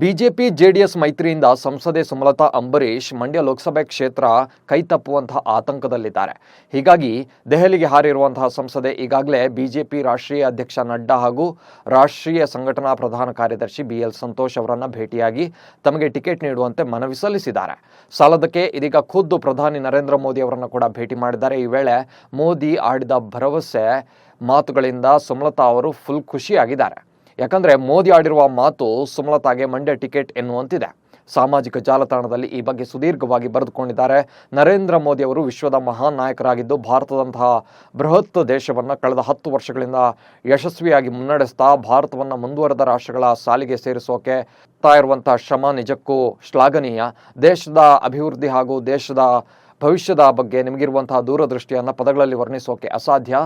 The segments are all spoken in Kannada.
ಬಿಜೆಪಿ ಜೆಡಿಎಸ್ ಮೈತ್ರಿಯಿಂದ ಸಂಸದೆ ಸುಮಲತಾ ಅಂಬರೀಶ್ ಮಂಡ್ಯ ಲೋಕಸಭೆ ಕ್ಷೇತ್ರ ಕೈತಪ್ಪುವಂತಹ ಆತಂಕದಲ್ಲಿದ್ದಾರೆ. ಹೀಗಾಗಿ ದೆಹಲಿಗೆ ಹಾರಿರುವಂತಹ ಸಂಸದೆ ಈಗಾಗಲೇ ಬಿಜೆಪಿ ರಾಷ್ಟ್ರೀಯ ಅಧ್ಯಕ್ಷ ನಡ್ಡಾ ಹಾಗೂ ರಾಷ್ಟ್ರೀಯ ಸಂಘಟನಾ ಪ್ರಧಾನ ಕಾರ್ಯದರ್ಶಿ ಬಿ ಎಲ್ ಸಂತೋಷ್ ಅವರನ್ನು ಭೇಟಿಯಾಗಿ ತಮಗೆ ಟಿಕೆಟ್ ನೀಡುವಂತೆ ಮನವಿ ಸಲ್ಲಿಸಿದ್ದಾರೆ. ಸಾಲದಕ್ಕೆ ಇದೀಗ ಖುದ್ದು ಪ್ರಧಾನಿ ನರೇಂದ್ರ ಮೋದಿ ಅವರನ್ನು ಕೂಡ ಭೇಟಿ ಮಾಡಿದ್ದಾರೆ. ಈ ವೇಳೆ ಮೋದಿ ಆಡಿದ ಭರವಸೆ ಮಾತುಗಳಿಂದ ಸುಮಲತಾ ಅವರು ಫುಲ್ ಖುಷಿಯಾಗಿದ್ದಾರೆ. ಯಾಕಂದ್ರೆ ಮೋದಿ ಆಡಿರುವ ಮಾತು ಸುಮಲತಾಗೆ ಮಂಡ್ಯ ಟಿಕೆಟ್ ಎನ್ನುವಂತಿದೆ. ಸಾಮಾಜಿಕ ಜಾಲತಾಣದಲ್ಲಿ ಈ ಬಗ್ಗೆ ಸುದೀರ್ಘವಾಗಿ ಬರೆದುಕೊಂಡಿದ್ದಾರೆ. ನರೇಂದ್ರ ಮೋದಿ ಅವರು ವಿಶ್ವದ ಮಹಾನ್ ನಾಯಕರಾಗಿದ್ದು ಭಾರತದಂತಹ ಬೃಹತ್ ದೇಶವನ್ನು ಕಳೆದ ಹತ್ತು ವರ್ಷಗಳಿಂದ ಯಶಸ್ವಿಯಾಗಿ ಮುನ್ನಡೆಸ್ತಾ ಭಾರತವನ್ನು ಮುಂದುವರೆದ ರಾಷ್ಟ್ರಗಳ ಸಾಲಿಗೆ ಸೇರಿಸೋಕೆ ತಾ ಇರುವಂತಹ ಶ್ರಮ ನಿಜಕ್ಕೂ ಶ್ಲಾಘನೀಯ. ದೇಶದ ಅಭಿವೃದ್ಧಿ ಹಾಗೂ ದೇಶದ ಭವಿಷ್ಯದ ಬಗ್ಗೆ ನಿಮಗಿರುವಂತಹ ದೂರದೃಷ್ಟಿಯನ್ನು ಪದಗಳಲ್ಲಿ ವರ್ಣಿಸೋಕೆ ಅಸಾಧ್ಯ.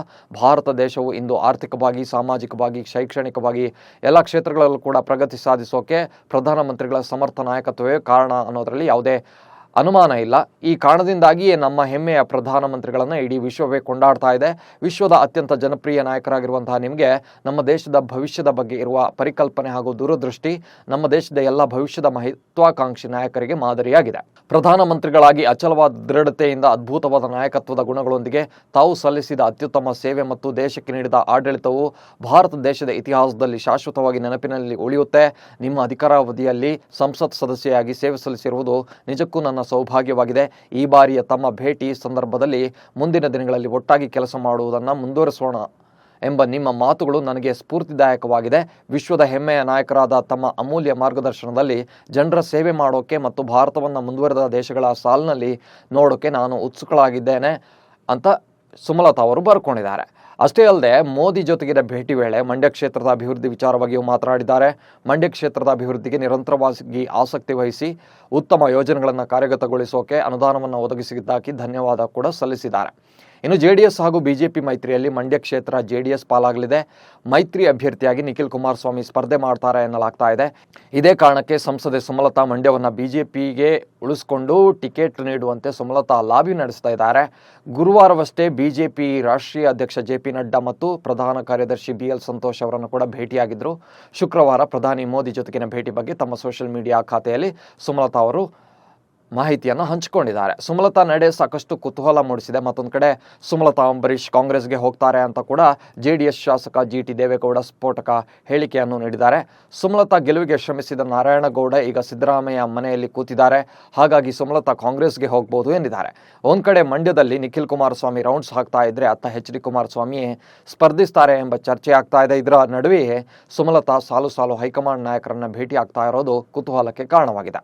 ಭಾರತ ದೇಶವು ಇಂದು ಆರ್ಥಿಕವಾಗಿ, ಸಾಮಾಜಿಕವಾಗಿ, ಶೈಕ್ಷಣಿಕವಾಗಿ ಎಲ್ಲ ಕ್ಷೇತ್ರಗಳಲ್ಲೂ ಕೂಡ ಪ್ರಗತಿ ಸಾಧಿಸೋಕೆ ಪ್ರಧಾನಮಂತ್ರಿಗಳ ಸಮರ್ಥ ನಾಯಕತ್ವವೇ ಕಾರಣ ಅನ್ನೋದರಲ್ಲಿ ಯಾವುದೇ ಅನುಮಾನ ಇಲ್ಲ. ಈ ಕಾರಣದಿಂದಾಗಿಯೇ ನಮ್ಮ ಹೆಮ್ಮೆಯ ಪ್ರಧಾನಮಂತ್ರಿಗಳನ್ನು ಇಡೀ ವಿಶ್ವವೇ ಕೊಂಡಾಡ್ತಾ ಇದೆ. ವಿಶ್ವದ ಅತ್ಯಂತ ಜನಪ್ರಿಯ ನಾಯಕರಾಗಿರುವಂತಹ ನಿಮಗೆ ನಮ್ಮ ದೇಶದ ಭವಿಷ್ಯದ ಬಗ್ಗೆ ಇರುವ ಪರಿಕಲ್ಪನೆ ಹಾಗೂ ದೂರದೃಷ್ಟಿ ನಮ್ಮ ದೇಶದ ಎಲ್ಲ ಭವಿಷ್ಯದ ಮಹತ್ವಾಕಾಂಕ್ಷಿ ನಾಯಕರಿಗೆ ಮಾದರಿಯಾಗಿದೆ. ಪ್ರಧಾನಮಂತ್ರಿಗಳಾಗಿ ಅಚಲವಾದ ದೃಢತೆಯಿಂದ ಅದ್ಭುತವಾದ ನಾಯಕತ್ವದ ಗುಣಗಳೊಂದಿಗೆ ತಾವು ಸಲ್ಲಿಸಿದ ಅತ್ಯುತ್ತಮ ಸೇವೆ ಮತ್ತು ದೇಶಕ್ಕೆ ನೀಡಿದ ಆಡಳಿತವು ಭಾರತ ದೇಶದ ಇತಿಹಾಸದಲ್ಲಿ ಶಾಶ್ವತವಾಗಿ ನೆನಪಿನಲ್ಲಿ ಉಳಿಯುತ್ತೆ. ನಿಮ್ಮ ಅಧಿಕಾರಾವಧಿಯಲ್ಲಿ ಸಂಸತ್ ಸದಸ್ಯೆಯಾಗಿ ಸೇವೆ ಸಲ್ಲಿಸಿರುವುದು ನಿಜಕ್ಕೂ ನನ್ನ ಸೌಭಾಗ್ಯವಾಗಿದೆ. ಈ ಬಾರಿಯ ತಮ್ಮ ಭೇಟಿ ಸಂದರ್ಭದಲ್ಲಿ ಮುಂದಿನ ದಿನಗಳಲ್ಲಿ ಒಟ್ಟಾಗಿ ಕೆಲಸ ಮಾಡುವುದನ್ನು ಮುಂದುವರಿಸೋಣ ಎಂಬ ನಿಮ್ಮ ಮಾತುಗಳು ನನಗೆ ಸ್ಫೂರ್ತಿದಾಯಕವಾಗಿದೆ. ವಿಶ್ವದ ಹೆಮ್ಮೆಯ ನಾಯಕರಾದ ತಮ್ಮ ಅಮೂಲ್ಯ ಮಾರ್ಗದರ್ಶನದಲ್ಲಿ ಜನರ ಸೇವೆ ಮಾಡೋಕೆ ಮತ್ತು ಭಾರತವನ್ನು ಮುಂದುವರೆದ ದೇಶಗಳ ಸಾಲಿನಲ್ಲಿ ನೋಡೋಕೆ ನಾನು ಉತ್ಸುಕಳಾಗಿದ್ದೇನೆ ಅಂತ ಸುಮಲತಾ ಅವರು ಬರ್ಕೊಂಡಿದ್ದಾರೆ. ಅಷ್ಟೇ ಅಲ್ಲದೆ ಮೋದಿ ಜೊತೆಗಿನ ಭೇಟಿ ವೇಳೆ ಮಂಡ್ಯ ಕ್ಷೇತ್ರದ ಅಭಿವೃದ್ಧಿ ವಿಚಾರವಾಗಿಯೂ ಮಾತನಾಡಿದ್ದಾರೆ. ಮಂಡ್ಯ ಕ್ಷೇತ್ರದ ಅಭಿವೃದ್ಧಿಗೆ ನಿರಂತರವಾಗಿ ಆಸಕ್ತಿ ವಹಿಸಿ ಉತ್ತಮ ಯೋಜನೆಗಳನ್ನು ಕಾರ್ಯಗತಗೊಳಿಸೋಕೆ ಅನುದಾನವನ್ನು ಒದಗಿಸಿದ್ದಾಗಿ ಧನ್ಯವಾದ ಕೂಡ ಸಲ್ಲಿಸಿದ್ದಾರೆ. ಇನ್ನು ಜೆಡಿಎಸ್ ಹಾಗೂ ಬಿಜೆಪಿ ಮೈತ್ರಿಯಲ್ಲಿ ಮಂಡ್ಯ ಕ್ಷೇತ್ರ ಜೆಡಿಎಸ್ ಪಾಲಾಗಲಿದೆ. ಮೈತ್ರಿ ಅಭ್ಯರ್ಥಿಯಾಗಿ ನಿಖಿಲ್ ಕುಮಾರಸ್ವಾಮಿ ಸ್ಪರ್ಧೆ ಮಾಡ್ತಾರೆ ಎನ್ನಲಾಗ್ತಾ ಇದೆ. ಇದೇ ಕಾರಣಕ್ಕೆ ಸಂಸದೆ ಸುಮಲತಾ ಮಂಡ್ಯವನ್ನು ಬಿಜೆಪಿಗೆ ಉಳಿಸಿಕೊಂಡು ಟಿಕೆಟ್ ನೀಡುವಂತೆ ಸುಮಲತಾ ಲಾಬಿ ನಡೆಸ್ತಾ ಇದ್ದಾರೆ. ಗುರುವಾರವಷ್ಟೇ ಬಿಜೆಪಿ ರಾಷ್ಟ್ರೀಯ ಅಧ್ಯಕ್ಷ ಜೆ ಪಿ ನಡ್ಡಾ ಮತ್ತು ಪ್ರಧಾನ ಕಾರ್ಯದರ್ಶಿ ಬಿ ಎಲ್ ಸಂತೋಷ್ ಅವರನ್ನು ಕೂಡ ಭೇಟಿಯಾಗಿದ್ದರು ಶುಕ್ರವಾರ ಪ್ರಧಾನಿ ಮೋದಿ ಜೊತೆಗಿನ ಭೇಟಿ ಬಗ್ಗೆ ತಮ್ಮ ಸೋಷಿಯಲ್ ಮೀಡಿಯಾ ಖಾತೆಯಲ್ಲಿ ಸುಮಲತಾ ಅವರು ಮಾಹಿತಿಯನ್ನು ಹಂಚಿಕೊಂಡಿದ್ದಾರೆ. ಸುಮಲತಾ ನಡೆ ಸಾಕಷ್ಟು ಕುತೂಹಲ ಮೂಡಿಸಿದೆ. ಮತ್ತೊಂದು ಕಡೆ ಸುಮಲತಾ, ಅಂಬರೀಷ್ ಕಾಂಗ್ರೆಸ್ಗೆ ಹೋಗ್ತಾರೆ ಅಂತ ಕೂಡ ಜೆ ಡಿ ಎಸ್ ಶಾಸಕ ಜಿ ಟಿ ದೇವೇಗೌಡ ಸ್ಫೋಟಕ ಹೇಳಿಕೆಯನ್ನು ನೀಡಿದ್ದಾರೆ. ಸುಮಲತಾ ಗೆಲುವಿಗೆ ಶ್ರಮಿಸಿದ ನಾರಾಯಣಗೌಡ ಈಗ ಸಿದ್ದರಾಮಯ್ಯ ಮನೆಯಲ್ಲಿ ಕೂತಿದ್ದಾರೆ. ಹಾಗಾಗಿ ಸುಮಲತಾ ಕಾಂಗ್ರೆಸ್ಗೆ ಹೋಗ್ಬೋದು ಎಂದಿದ್ದಾರೆ. ಒಂದು ಕಡೆ ಮಂಡ್ಯದಲ್ಲಿ ನಿಖಿಲ್ ಕುಮಾರಸ್ವಾಮಿ ರೌಂಡ್ಸ್ ಹಾಕ್ತಾ ಇದ್ರೆ ಅತ್ತ ಎಚ್ ಡಿ ಕುಮಾರಸ್ವಾಮಿ ಸ್ಪರ್ಧಿಸ್ತಾರೆ ಎಂಬ ಚರ್ಚೆ ಆಗ್ತಾ ಇದೆ. ಇದರ ನಡುವೆಯೇ ಸುಮಲತಾ ಸಾಲು ಸಾಲು ಹೈಕಮಾಂಡ್ ನಾಯಕರನ್ನ ಭೇಟಿ ಆಗ್ತಾ ಇರೋದು ಕುತೂಹಲಕ್ಕೆ ಕಾರಣವಾಗಿದೆ.